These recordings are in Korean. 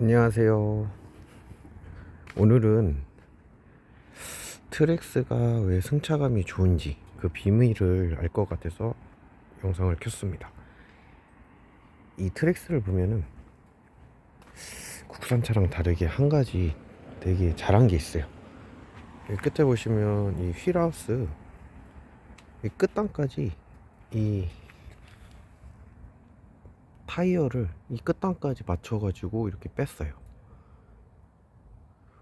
안녕하세요. 오늘은 트렉스가 왜 승차감이 좋은지 그 비밀을 알 것 같아서 영상을 켰습니다. 이 트렉스를 보면은 국산차랑 다르게 한 가지 되게 잘한 게 있어요. 끝에 보시면 이 휠하우스 이 끝단까지 이 타이어를 이 끝단까지 맞춰가지고 이렇게 뺐어요.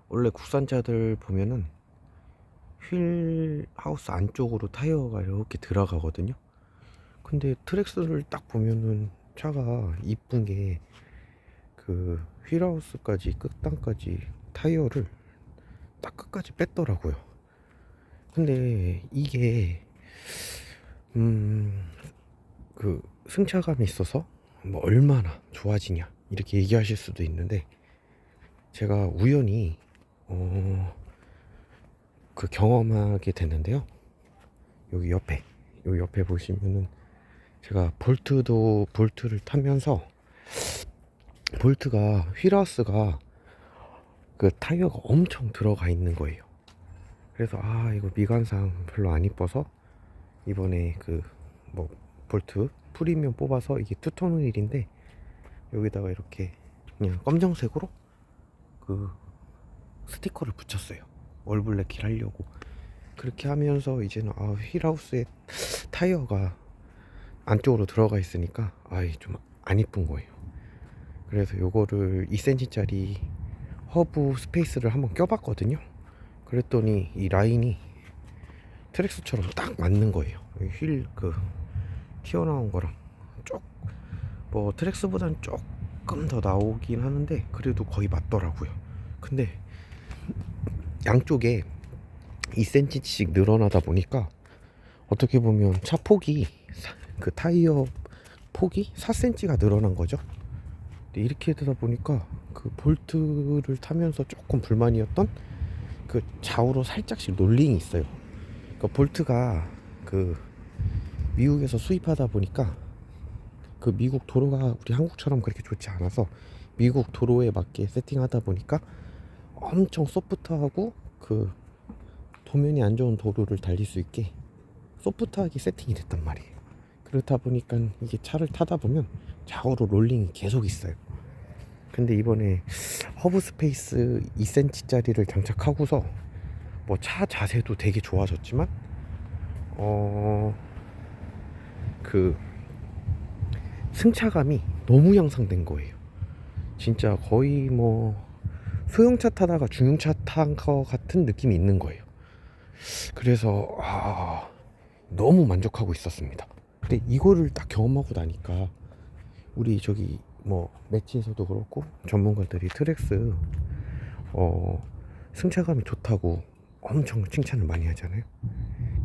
원래 국산차들 보면은 휠 하우스 안쪽으로 타이어가 이렇게 들어가거든요. 근데 트랙스를 딱 보면은 차가 이쁜 게 그 휠하우스까지 끝단까지 타이어를 딱 끝까지 뺐더라고요. 근데 이게 음 그 승차감이 있어서 뭐 얼마나 좋아지냐 이렇게 얘기하실 수도 있는데 제가 우연히 어 그 경험하게 됐는데요. 여기 옆에 여기 옆에 보시면은 제가 볼트도 볼트를 타면서 볼트가 휠하우스가 그 타이어가 엄청 들어가 있는 거예요. 그래서 아 이거 미관상 별로 안 이뻐서 이번에 그 뭐 볼트 프리미엄 뽑아서 이게 투톤 휠인데 여기다가 이렇게 그냥 검정색으로 그 스티커를 붙였어요. 월블랙 힐 하려고 그렇게 하면서 이제는 아 휠하우스에 타이어가 안쪽으로 들어가 있으니까 아이 좀 안 이쁜 거예요. 그래서 요거를 2cm짜리 허브 스페이스를 한번 껴봤거든요. 그랬더니 이 라인이 트랙스처럼 딱 맞는 거예요. 휠그 튀어나온 거랑 쪽뭐 트랙스보다는 조금 더 나오긴 하는데 그래도 거의 맞더라고요. 근데 양쪽에 2cm씩 늘어나다 보니까 어떻게 보면 차 폭이 사- 그 타이어 폭이 4cm가 늘어난 거죠. 근데 이렇게 되다 보니까 그 볼트를 타면서 조금 불만이었던 그 좌우로 살짝씩 롤링이 있어요. 그 볼트가 그 미국에서 수입하다 보니까 그 미국 도로가 우리 한국처럼 그렇게 좋지 않아서 미국 도로에 맞게 세팅하다 보니까 엄청 소프트하고 그 도면이 안 좋은 도로를 달릴 수 있게 소프트하게 세팅이 됐단 말이에요. 그렇다 보니까 이게 차를 타다 보면 좌우로 롤링이 계속 있어요. 근데 이번에 허브 스페이스 2cm짜리를 장착하고서 뭐 차 자세도 되게 좋아졌지만 어 그 승차감이 너무 향상된 거예요. 진짜 거의 뭐 소형차 타다가 중형차 탄거 같은 느낌이 있는 거예요. 그래서 아 너무 만족하고 있었습니다. 근데 이거를 딱 경험하고 나니까 우리 저기 뭐 매치에서도 그렇고 전문가들이 트랙스 어 승차감이 좋다고 엄청 칭찬을 많이 하잖아요.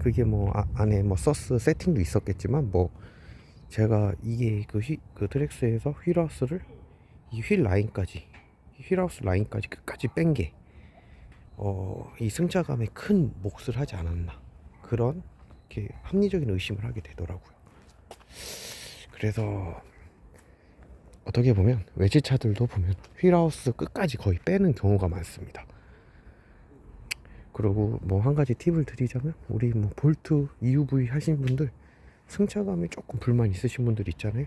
그게 뭐 아, 안에 뭐 서스 세팅도 있었겠지만 뭐 제가 이게 그, 휘, 그 트랙스에서 휠하우스를 이 휠 라인까지 휠하우스 라인까지 끝까지 뺀 게 어, 이 승차감에 큰 몫을 하지 않았나 그런 이렇게 합리적인 의심을 하게 되더라고요. 그래서 어떻게 보면 외제차들도 보면 휠하우스 끝까지 거의 빼는 경우가 많습니다. 그리고 뭐 한 가지 팁을 드리자면 우리 뭐 볼트 EUV 하신 분들 승차감에 조금 불만 있으신 분들 있잖아요.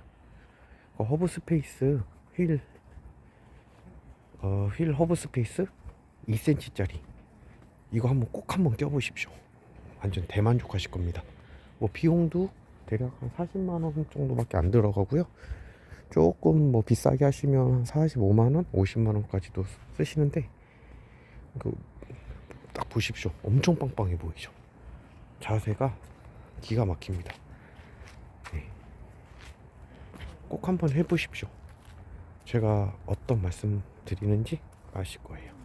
그 허브 스페이스 휠 어, 휠 허브 스페이스 2cm짜리 이거 한번 꼭 한번 껴보십시오. 완전 대만족하실 겁니다. 뭐 비용도 대략 한 40만 원 정도밖에 안 들어가고요. 조금 뭐 비싸게 하시면 한 45만 원, 50만 원까지도 쓰시는데 그딱 보십시오. 엄청 빵빵해 보이죠. 자세가 기가 막힙니다. 네. 꼭 한번 해보십시오. 제가 어떤 말씀 드리는지 아실 거예요.